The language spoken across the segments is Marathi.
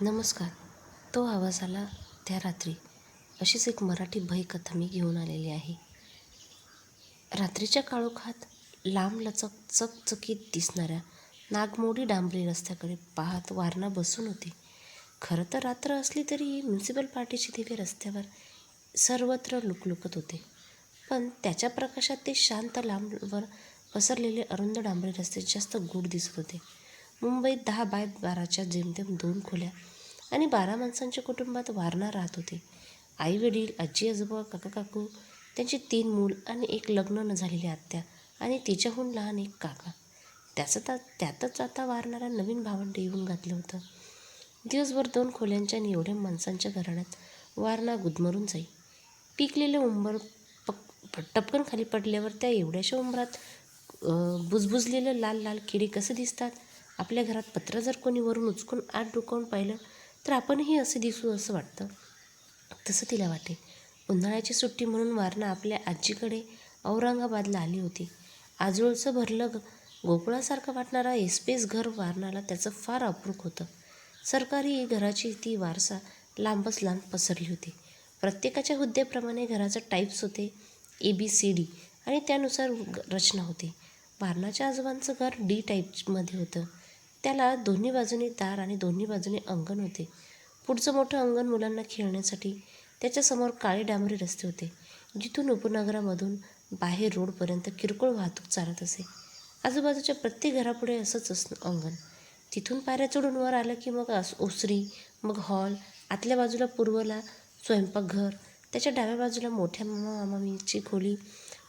नमस्कार. तो आवाज आला त्या रात्री. अशीच एक मराठी भयकथा मी घेऊन आलेली आहे. रात्रीच्या काळोखात लांब लचक चकचकीत दिसणाऱ्या नागमोडी डांबरी रस्त्याकडे पाहत वारणा बसून होती. खरं तर रात्र असली तरी म्युन्सिपल पार्टीची दिवे रस्त्यावर सर्वत्र लुकलुकत होते. पण त्याच्या प्रकाशात ते शांत लांबवर पसरलेले अरुंद डांबरी रस्ते जास्त गूढ दिसत होते. मुंबईत दहा बाय बाराच्या जेमतेम दोन खोल्या आणि बारा माणसांच्या कुटुंबात वारणा राहत होते. आई वडील आजी आजोबा काका काकू त्यांची तीन मूल आणि एक लग्न न झालेली आत्या आणि तिच्याहून लहान एक काका. त्याचं ता त्यातच आता वारणारा नवीन भावंड येऊन घातलं होतं. दिवसभर दोन खोल्यांच्या आणि एवढ्या माणसांच्या घराण्यात वारणा गुदमरून जाई. पिकलेलं उंबर पक टपकन खाली पडल्यावर त्या एवढ्याशा उंबरात बुजबुजलेलं लाल लाल किडे कसे दिसतात? आपल्या घरात पत्र जर कोणी वरून उचकून आत डोकावून पाहिलं तर आपणही असे दिसू असं वाटतं. तसं तिला वाटे. उन्हाळ्याची सुट्टी म्हणून वारणा आपल्या आजीकडे औरंगाबादला आली होती. आजोळचं भरलं ग- गोकुळासारखं वाटणारा एसपेस घर वारणाला त्याचं फार अप्रूप होतं. सरकारी घराची ती वारसा लांबच लांब पसरली होती. प्रत्येकाच्या हुद्द्याप्रमाणे घराचं टाईप्स होते ए बी सी डी आणि त्यानुसार रचना होती. वारणाच्या आजोबांचं घर डी टाईपमध्ये होतं. त्याला दोन्ही बाजूने दार आणि दोन्ही बाजूने अंगण होते. पुढचं मोठं अंगण मुलांना खेळण्यासाठी त्याच्यासमोर काळे डांबरी रस्ते होते जिथून उपनगरामधून बाहेर रोडपर्यंत किरकोळ वाहतूक चालत असे. आजूबाजूच्या प्रत्येक घरापुढे असंच असणं अंगण. तिथून पायऱ्या चढून वर आलं की मग अस ओसरी मग हॉल आतल्या बाजूला पूर्वला स्वयंपाकघर त्याच्या डाव्या बाजूला मोठ्या मामा मामामीची खोली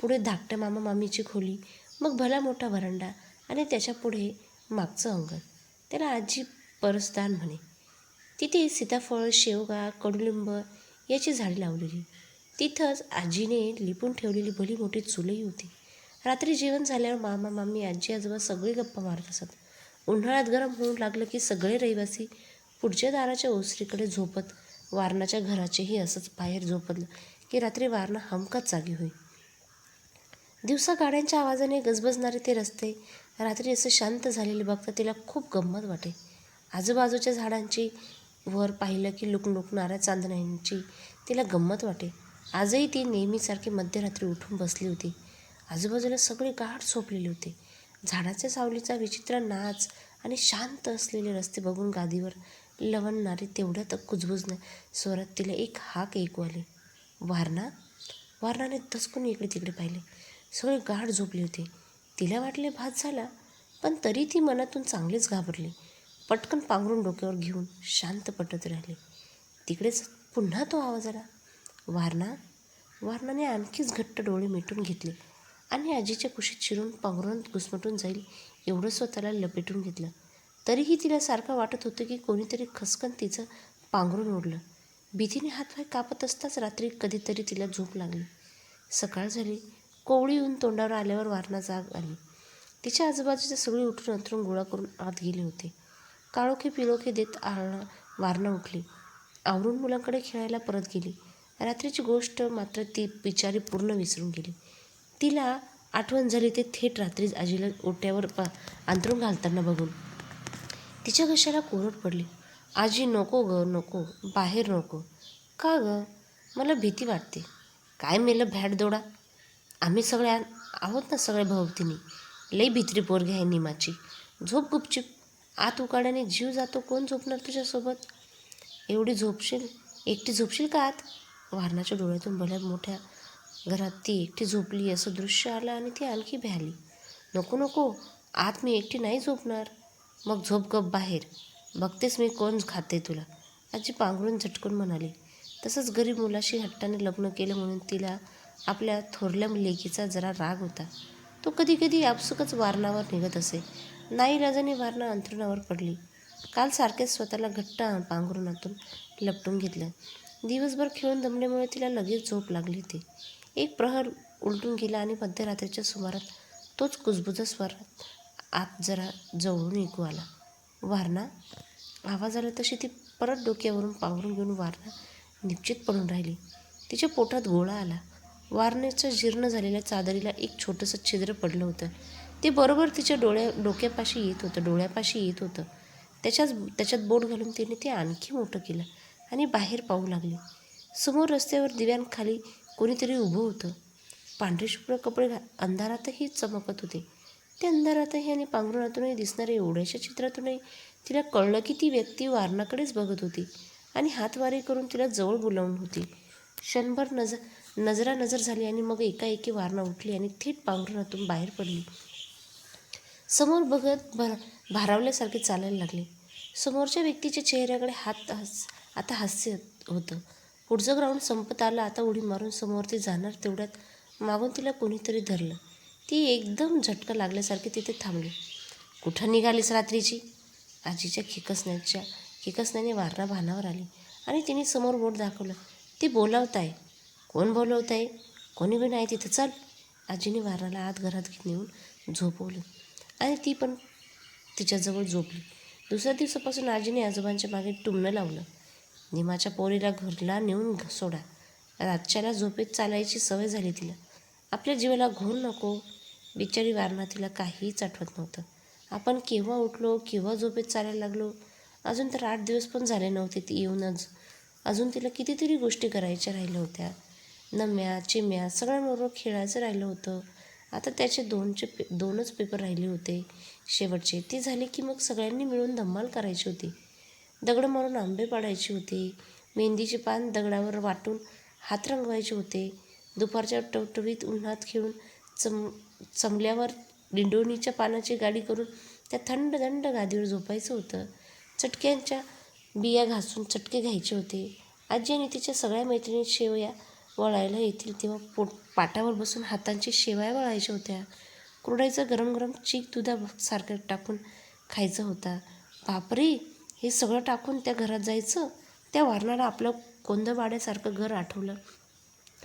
पुढे धाकट्या मामा मामीची खोली मग भला मोठा व्हरांडा आणि त्याच्या पुढे मागचं अंगण. त्याला आजी परसदान म्हणे तिथे सीताफळ शेवगा कडुलिंब याची झाडे लावलेली. तिथंच आजीने लिपून ठेवलेली भली मोठी चुलही होती. रात्री जेवण झाल्यावर मामा मामी आजी आजोबा सगळे गप्पा मारत असत. उन्हाळ्यात गरम होऊ लागलं की सगळे रहिवासी पुढच्या दाराच्या ओसरीकडे झोपत वारणाच्या घराचेही असंच बाहेर झोपतलं की रात्री वारणा हमखास जागी होई. दिवसा गाड्यांच्या आवाजाने गजबजणारे ते रस्ते रात्री असं शांत झालेलं बघता तिला खूप गंमत वाटे. आजूबाजूच्या झाडांची वर पाहिलं की लुकलुकणाऱ्या चांदण्यांची तिला गंमत वाटे. आजही ती नेहमीसारखी मध्यरात्री उठून बसली होती. आजूबाजूला सगळे गाठ झोपलेले होते. झाडाच्या सावलीचा विचित्र नाच आणि शांत असलेले रस्ते बघून गादीवर लवणणारी तेवढ्यात कुजबुजण्या स्वरात तिला एक हाक ऐकू आले. वारणा? वारणाने दचकून इकडे तिकडे पाहिले. सगळे गाठ झोपले होते. तिला वाटले भात झाला पण तरी ती मनातून चांगलीच घाबरली. पटकन पांघरून डोक्यावर घेऊन शांत पटत राहिले. तिकडेच पुन्हा तो आवाज आला. वारणा वारणाने आणखीच घट्ट डोळे मिटून घेतले आणि आजीच्या कुशीत शिरून पांघरून घुसमटून जाईल एवढं स्वतःला लपेटून घेतलं. तरीही तिला सारखं वाटत होतं की कोणीतरी खसकन तिचं पांघरून ओढलं. भीतीने हातपाय कापत असताच रात्री कधीतरी तिला झोप लागली. सकाळ झाली कोवळी येऊन तोंडावर आल्यावर वारणा जाग आली. तिच्या आजूबाजूचे सगळी उठून अंथरून गोळा करून आत गेले होते. काळोखे पिळोखे देत आरणा वारणा उठली. आवरून मुलांकडे खेळायला परत गेली. रात्रीची गोष्ट मात्र ती बिचारी पूर्ण विसरून गेली. तिला आठवण झाली ते थेट रात्री आजीला ओट्यावर पा अंतरून घालताना बघून. तिच्या घशाला कोरड पडली. आजी नको ग नको. बाहेर नको. का ग? मला भीती वाटते. काय मेलं भॅट दोडा? आम्ही सगळ्या आहोत ना सगळे भोवतीनी. लई भित्री पोरगी आहे निमाची. झोप गुपचूप. आत उकाड्याने जीव जातो कोण झोपणार तुझ्यासोबत? एवढी झोपशील? एकटी झोपशील का आत? वारणाच्या डोळ्यातून भल्या मोठ्या घरात ती एकटी झोपली असं दृश्य आलं आणि ती आणखी भ्याली. नको नको. आत मी एकटी नाही झोपणार. मग झोप गप बाहेर. बघतेस मी कोण खाते तुला. आजी पांघरून झटकून म्हणाली. तसंच गरीब मुलाशी हट्टाने लग्न केलं म्हणून तिला आपल्या थोरल्या लेकीचा जरा राग होता. तो कधी कधी आपसुकच वारणावर निघत असे. नाईलाजाने वारणा अंथरुणावर पडली. काल सारखेच स्वतःला घट्ट पांघरुणातून लपटून घेतलं. दिवसभर खेळून दमल्यामुळे तिला लगेच झोप लागली होती. एक प्रहर उलटून गेला आणि मध्यरात्रीच्या सुमारात तोच कुजबुजा स्वरात आत जरा जवळून ऐकू आला. वारणा आवाज आला तशी ती परत डोक्यावरून पांघरून घेऊन वारणा निश्चित पडून राहिली. तिच्या पोटात गोळा आला. वारण्याच्या जीर्ण झालेल्या चादरीला एक छोटंसं छिद्र पडलं होतं. ते बरोबर तिच्या डोळ्या डोक्यापाशी येत होतं डोळ्यापाशी येत होतं. त्याच्याच त्याच्यात बोट घालून तिने ते आणखी मोठं केलं आणि बाहेर पाहू लागली. समोर रस्त्यावर दिव्यांखाली कोणीतरी उभं होतं. पांढरे शुभ्र कपडे घा अंधारातही चमकत होते. ते अंधारातही आणि पांघरुणातूनही दिसणाऱ्या एवढ्याशा चित्रातूनही तिला कळलं की ती व्यक्ती वारणाकडेच बघत होती आणि हातवारे करून तिला जवळ बोलावून होती. क्षणभर नजर नजरा नजर झाली आणि मग एकाएकी वारणा उठली आणि थेट पांघरुणातून बाहेर पडली. समोर बघत भर भारावल्यासारखे चालायला लागले. समोरच्या व्यक्तीच्या चेहऱ्याकडे हात हस आता हास्य होतं. पुढचं ग्राउंड संपत आलं आता उडी मारून समोर ते जाणार तेवढ्यात मागून तिला कोणीतरी धरलं. ती एकदम झटका लागल्यासारखी तिथे थांबली. कुठं निघालीस रात्रीची? आजीच्या खिकसण्याच्या खिकसण्याने वारणा भानावर आली आणि तिने समोर बोट दाखवलं. ते बोलावत आहे कोण बोलवत आहे कोणी बी नाही तिथं. चल आजीने वारणाला आत घरात नेऊन झोपवलं. आणि ती पण तिच्याजवळ झोपली. दुसऱ्या दिवसापासून आजीने आजोबांच्या मागे टुमणं लावलं. निमाच्या पोरीला घरला नेऊन घ- सोडा. रातच्याला झोपेत चालायची सवय झाली तिला. आपल्या जीवाला घोर नको. बिचारी वारणा तिला काहीच आठवत नव्हतं. आपण केव्हा उठलो केव्हा झोपेत चालायला लागलो? अजून तर आठ दिवस पण झाले नव्हते ती येऊनच. अजून तिला कितीतरी गोष्टी करायच्या राहिल्या होत्या. नम्या चिम्या सगळ्यांबरोबर खेळायचं राहिलं होतं. आता त्याचे दोनचे पे दोनच पेपर राहिले होते. शेवटचे ते झाले की मग सगळ्यांनी मिळून धम्माल करायची होती. दगड मारून आंबे पाडायचे होते. मेहंदीचे पान दगडावर वाटून हात रंगवायचे होते. दुपारच्या टवटवीत उन्हात खेळून चम चमल्यावर डिंडोणीच्या पानाची गाडी करून त्या थंड थंड गादीवर झोपायचं होतं. चटक्यांच्या बिया घासून चटके घ्यायचे होते. आजी आणि तिच्या सगळ्या मैत्रिणी शेवया वळायला येतील तेव्हा पोट पाटावर बसून हातांची शेवाय वळायच्या होत्या. कुरडाईचं गरम गरम चीक दुधासारखं टाकून खायचा होता. बापरे! हे सगळं टाकून त्या घरात जायचं? त्या वारणाला आपलं कोंदवाड्यासारखं घर आठवलं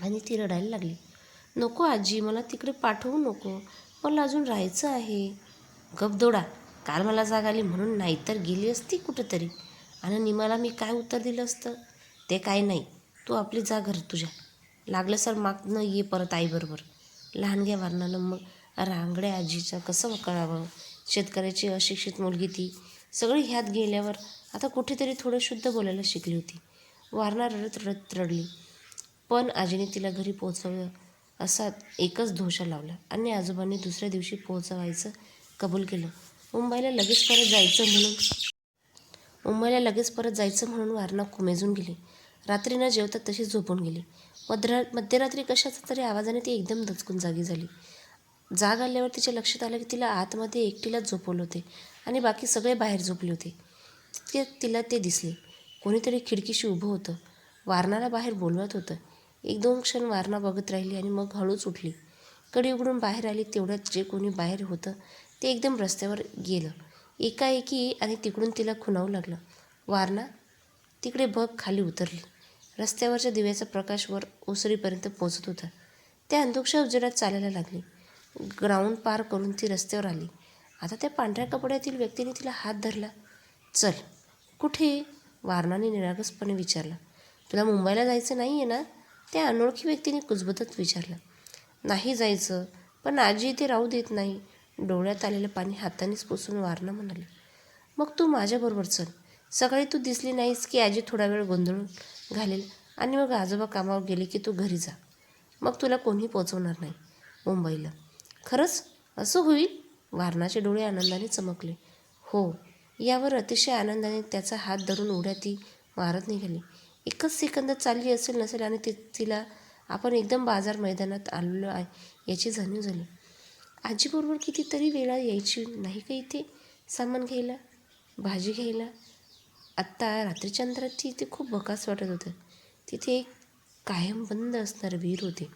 आणि ती रडायला लागली. नको आजी मला तिकडे पाठवू नको. मला अजून राहायचं आहे. गपदोडा काल मला जाग आली म्हणून नाहीतर गेली असती कुठंतरी. आणि निमाला मी काय उत्तर दिलं असतं? ते काय नाही. तू आपली जा घर तुझ्या. लागलं सर मागनं ये परत आईबरोबर. लहानग्या वारणानं मग रांगड्या आजीचं कसं करावं शेतकऱ्याची अशिक्षित मुलगी ती. सगळी ह्यात गेल्यावर आता कुठेतरी थोडं शुद्ध बोलायला शिकली होती. वारणा रडत रडत रडली. पण आजीने तिला घरी पोचवलं असा एकच धोशा लावला. आणि आजोबांनी दुसऱ्या दिवशी पोहोचवायचं कबूल केलं. मुंबईला लगेच परत जायचं म्हणून मुंबईला लगेच परत जायचं म्हणून वारणा कोमेजून गेली. रात्री न जेवता तशीच झोपून गेली. मध्यरा मध्यरात्री कशाचा तरी आवाजाने ती एकदम दचकून जागी झाली. जाग आल्यावर तिच्या लक्षात आलं की तिला आतमध्ये एकटीलाच झोपवलं होते आणि बाकी सगळे बाहेर झोपले होते. तितके तिला ते दिसले. कोणीतरी खिडकीशी उभं होतं. वारणाला बाहेर बोलवत होतं. एक दोन क्षण वारणा बघत राहिली आणि मग हळूच उठली. कडी उघडून बाहेर आली तेवढ्यात जे कोणी बाहेर होतं ते एकदम रस्त्यावर गेलं. एकाएकी आणि तिकडून तिला खुणावू लागलं. वारणा तिकडे बघ खाली उतरली. रस्त्यावरच्या दिव्याचा प्रकाश वर ओसरीपर्यंत पोचत होता. त्या अंधुकशा उजेडात चालायला लागली. ग्राउंड पार करून ती रस्त्यावर आली. आता त्या पांढऱ्या कपड्यातील व्यक्तीने तिला हात धरला. चल. कुठे? वारणाने निरागसपणे विचारलं. तुला मुंबईला जायचं नाही आहे ना? त्या अनोळखी व्यक्तीने कुजबतच विचारलं. नाही जायचं पण आजी इथे राहू देत नाही. डोळ्यात आलेलं पाणी हातानेच पुसून वारणा म्हणाली. मग तू माझ्याबरोबर चल. सकाळी तू दिसली नाहीस की आजी थोडा वेळ गोंधळून घालेल. आणि मग आजोबा कामावर गेले की तू घरी जा. मग तुला कोणी पोचवणार नाही. मुंबईला. खरंच? असं होईल? वारणाचे डोळे आनंदाने चमकले. हो. यावर अतिशय आनंदाने त्याचा हात धरून उड्या ती मारत निघाली. एकच सेकंद चालली असेल नसेल आणि ती तिला आपण एकदम बाजार मैदानात आलेलो आहे याची जाणीव झाली. आजीबरोबर कितीतरी वेळा यायची नाही का इथे? सामान घ्यायला? भाजी घ्यायला? आत्ता रात्रीच्या अंतरात ती इथे खूप बकास वाटत होतं. तिथे एक कायम बंद असणारं विहीर होते.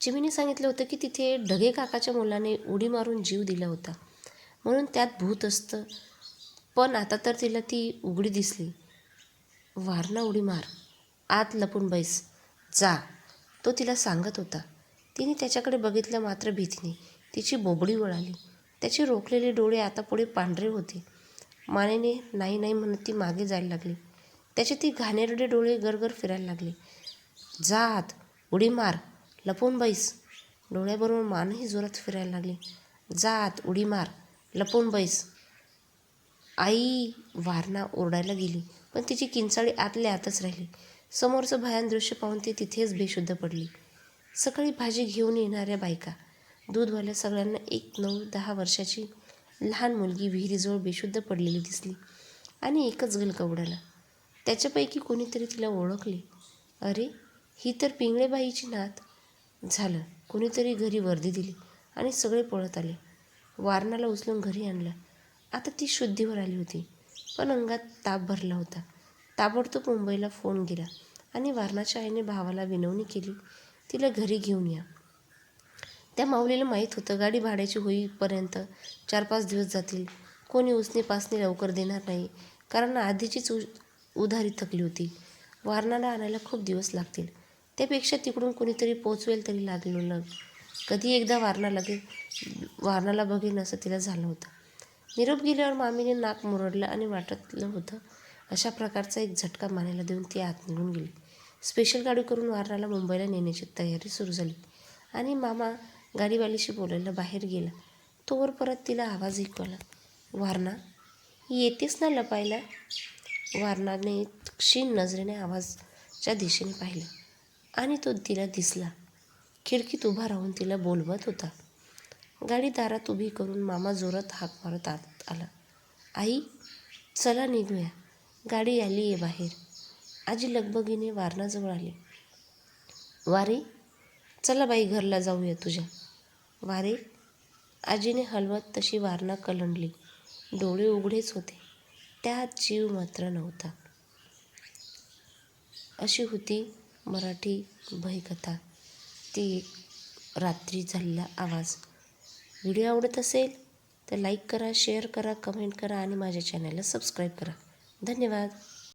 चिमीने सांगितलं होतं की तिथे ढगे काकाच्या मुलाने उडी मारून जीव दिला होता. म्हणून त्यात भूत असतं. पण आता तर तिला ती उघडी दिसली. वारणा उडी मार. आत लपून बैस. जा. तो तिला सांगत होता. तिने त्याच्याकडे बघितलं मात्र भीतीने. तिची बोबडी वळाली. त्याचे रोखलेले डोळे आता पुढे पांढरे होते. मानेने नाही नाही म्हणत ती मागे जायला लागली. त्याचे ती घाणेरडे डोळे गरगर फिरायला लागले. जा आत उडी मार लपून बैस. डोळ्याबरोबर मानही जोरात फिरायला लागली. जा आत उडी मार लपून बैस. आई वारणा ओरडायला गेली पण तिची किंचाळी आतल्या आतच राहिली. समोरचं भयान दृश्य पाहून ती तिथेच बेशुद्ध पडली. सकाळी भाजी घेऊन येणाऱ्या बायका दूधवाल्या सगळ्यांना एक नऊ दहा वर्षाची लहान मुलगी विहिरीजवळ बेशुद्ध पडलेली दिसली आणि एकच गलका उडाला त्याच्यापैकी कोणीतरी तिला ओळखले. अरे ही तर पिंगळेबाईची नात. झालं कोणीतरी घरी वर्दी दिली आणि सगळे पळत आले. वारणाला उचलून घरी आणलं. आता ती शुद्धीवर आली होती पण अंगात ताप भरला होता. ताबडतोब मुंबईला फोन गेला आणि वारणाच्या आईने भावाला विनवणी केली तिला घरी घेऊन या. त्या माऊलीला माहीत होतं गाडी भाड्याची होईपर्यंत चार पाच दिवस जातील. कोणी उसने पासने लवकर देणार नाही कारण आधीचीच उ उधारी थकली होती. वारणाला आणायला खूप दिवस लागतील. त्यापेक्षा तिकडून कोणीतरी पोचवेल तरी लागलो लग कधी एकदा वारणा लगे वारणाला बघेन असं तिला झालं होतं. निरोप गेल्यावर मामीने नाक मुरडलं आणि वाटतलं होतं अशा प्रकारचा एक झटका मानेला देऊन ती आत निघून गेली. स्पेशल गाडी करून वारणाला मुंबईला नेण्याची तयारी सुरू झाली. आणि मामा गाडीवालीशी बोलायला बाहेर गेला. तोवर परत तिला आवाज ऐकवला वारणा येतेस ना लपायला? वारणाने क्षीण नजरेने आवाजच्या दिशेने पाहिलं. आणि तो तिला दिसला. खिडकीत उभा राहून तिला बोलवत होता. गाडी दारात उभी करून मामा जोरात हाक मारत आत आला. आई चला निघूया. गाडी आली आहे बाहेर. आजी लगबगीने वारणाजवळ आली. वारे चला बाई घरला जाऊया तुझ्या. वारे. आजीने हलवत तशी वारणा कलंडली. डोळे उघडेच होते. त्यात जीव मात्र नव्हता. अशी होती मराठी भयकथा. ती एक रात्री झालेला आवाज. व्हिडिओ आवडत असेल तर लाईक करा शेअर करा कमेंट करा आणि माझ्या चॅनलला सबस्क्राईब करा. धन्यवाद.